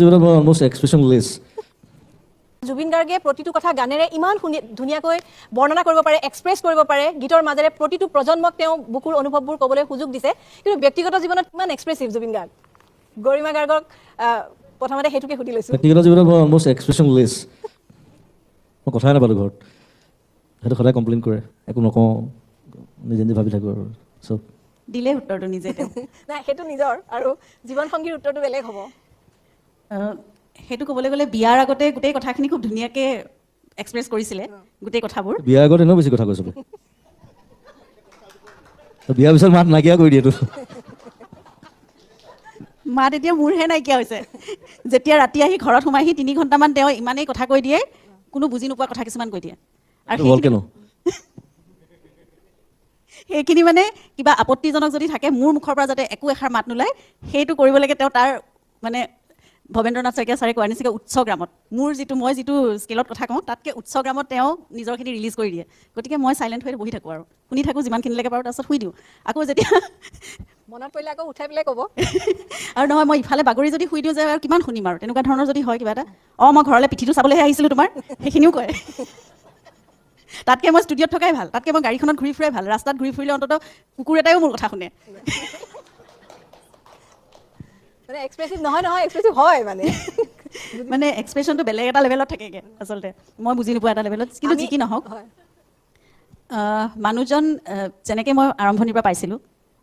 জীৱনত মই অলমষ্ট এক্সপ্ৰেছনলেছ জুবিন গাৰ্গে প্ৰতিটো কথা গানেৰে ইমান ধুনীয়াকৈ বৰ্ণনা কৰিব পাৰে এক্সপ্ৰেছ কৰিব পাৰে। গীতৰ মাজেৰে প্ৰতিটো প্ৰজন্মক তেওঁ বুকুৰ অনুভৱবোৰ ক'বলৈ সুযোগ দিছে। কিন্তু ব্যক্তিগত জীৱনত ইমান এক্সপ্ৰেছিভ জুবিন গাৰ্গ? গৰিমা গাৰ্গক প্ৰথমতে সেইটোকে সুধি লৈছোঁ। ব্যক্তিগত জীৱনত মই অলমষ্ট এক্সপ্ৰেছনলেছ মই কথাই নাপালোঁ ঘৰত। সেইটো সদায় কমপ্লেইন কৰে একো নকওঁ নিজে নিজে ভাবি থাকোঁ আৰু চব। দিলে উত্তৰটো নিজে নাই সেইটো নিজৰ আৰু জীৱন সংগীৰ উত্তৰটো বেলেগ হ'ব। সেইটো ক'বলৈ গ'লে বিয়াৰ আগতে গোটেই কথাখিনি খুব ধুনীয়াকৈ এক্সপ্ৰেছ কৰিছিলে গোটেই কথাবোৰ। বিয়াৰ আগত এনেও বেছি কথা কৈছোঁ বিয়াৰ পিছত মাত নাইকিয়া কৰি দিয়েতো মাত এতিয়া মোৰহে নাইকিয়া হৈছে। যেতিয়া ৰাতি আহি ঘৰত সোমাইহি তিনি ঘণ্টামান তেওঁ ইমানেই কথা কৈ দিয়ে কোনো বুজি নোপোৱা কথা কিছুমান কৈ দিয়ে। আৰু সেইখিনি- মানে কিবা আপত্তিজনক যদি থাকে মোৰ মুখৰ পৰা যাতে একো এষাৰ মাত নোলায় সেইটো কৰিবলৈকে তেওঁ তাৰ মানে ভৱেন্দ্ৰনাথ শইকীয়া ছাৰে কোৱাৰ নিচিনাকৈ উচ্চ গ্ৰামত। মোৰ যিটো মই যিটো স্কেলত কথা কওঁ তাতকৈ উচ্চ গ্ৰামত তেওঁ নিজৰখিনি ৰিলিজ কৰি দিয়ে। গতিকে মই চাইলেণ্ট হৈ বহি থাকোঁ আৰু। শুনি থাকোঁ যিমানখিনিলৈকে পাৰোঁ তাৰপিছত শুই দিওঁ। আকৌ যেতিয়া মনত পৰিলে আকৌ উঠাই পেলাই ক'ব। আৰু নহয় মই ইফালে বাগৰি যদি শুই দিওঁ যে আৰু কিমান শুনিম আৰু? তেনেকুৱা ধৰণৰ যদি হয় কিবা এটা। অঁ মই ঘৰলৈ পিঠিটো চাবলৈহে আহিছিলোঁ তোমাৰ। সেইখিনিও কয়। তাতকৈ মই ষ্টুডিঅ'ত থকাই ভাল। তাতকৈ মই গাড়ীখনত ঘূৰি ফুৰাই ভাল। ৰাস্তাত ঘূৰি ফুৰিলে অন্ততঃ কুকুৰ এটাইও মোৰ কথা শুনে। মানে এক্সপ্ৰেছিভ নহয় নহয় এক্সপ্ৰেছিভ হয় মানে। মানে এক্সপ্ৰেশ্যনটো বেলেগ এটা লেভেলত থাকেগৈ আচলতে। মই বুজি নোপোৱা এটা লেভেলত কিন্তু যি কি নহওক। মানুহজন যেনেকৈ মই আৰম্ভণিৰ পৰা পাইছিলোঁ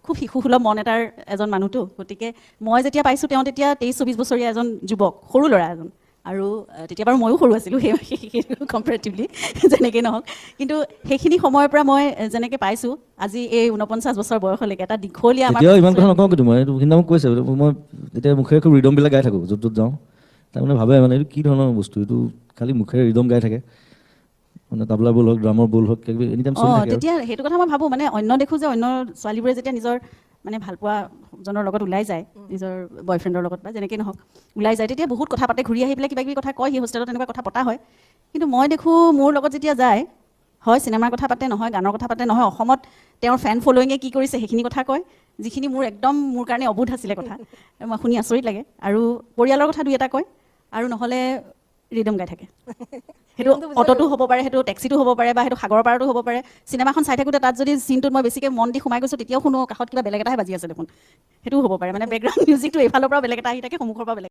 খুব শিশুসুলভ মন এটাৰ এজন মানুহটো। গতিকে মই যেতিয়া পাইছোঁ তেওঁ তেতিয়া তেইছ চৌবিছ বছৰীয়া এজন যুৱক সৰু ল'ৰা এজন। আৰু তেতিয়া বাৰু ময়ো সৰু আছিলোঁ সেই কম্পেৰেটিভলি যেনেকৈ নহওক। কিন্তু সেইখিনি সময়ৰ পৰা মই যেনেকৈ পাইছোঁ আজি এই ঊনপঞ্চাছ বছৰ বয়সলৈকে এটা দীঘলীয়া আমাৰ ইমান কথা নকওঁ কিন্তু মই এইটো সিদিনা মোক কৈছে মই এতিয়া মুখেৰে খুব ৰিদমবিলাক গাই থাকোঁ য'ত য'ত যাওঁ। তাৰমানে ভাবে মানে এইটো কি ধৰণৰ বস্তু এইটো খালি মুখেৰে ৰিদম গাই থাকে। মানে তাবলা বল হওক ড্ৰামৰ বল হওক কিবা এনি টাইম চলি অঁ থাকে। তেতিয়া সেইটো কথা মই ভাবোঁ মানে অন্য দেখোঁ যে অন্য ছোৱালীবোৰে যেতিয়া নিজৰ মানে ভালপোৱাজনৰ লগত ওলাই যায় নিজৰ বয়ফ্ৰেণ্ডৰ লগত বা যেনেকৈ নহওক ওলাই যায় তেতিয়া বহুত কথা পাতে ঘূৰি আহি পেলাই কিবা কিবি কথা কয় সি হোষ্টেলত তেনেকুৱা কথা পতা হয়। কিন্তু মই দেখোঁ মোৰ লগত যেতিয়া যায় হয় চিনেমাৰ কথা পাতে নহয় গানৰ কথা পাতে নহয় অসমত তেওঁৰ ফেন ফ'ল'য়িঙে কি কৰিছে সেইখিনি কথা কয়। যিখিনি মোৰ একদম মোৰ কাৰণে অবোধ আছিলে কথা মই শুনি আচৰিত লাগে। আৰু পৰিয়ালৰ কথা দুই এটা কয় আৰু নহ'লে ৰিদম গাই থাকে। সেইটো অট'টো হ'ব পাৰে সেইটো টেক্সিটো হ'ব পাৰে বা সেইটো সাগৰৰ পাৰতো হ'ব পাৰে। চিনেমাখন চাই থাকোঁতে তাত যদি চিনটোত মই বেছিকৈ মন দি সোমাই গৈছোঁ তেতিয়াও শুনো কাষত কিবা বেলেগ এটাহে বাজি আছে দেখোন। সেইটোও হ'ব পাৰে মানে বেকগ্ৰাউণ্ড মিউজিকটো এইফালৰ পৰা বেলেগ এটা আহি থাকে সন্মুখৰ পৰা বেলেগ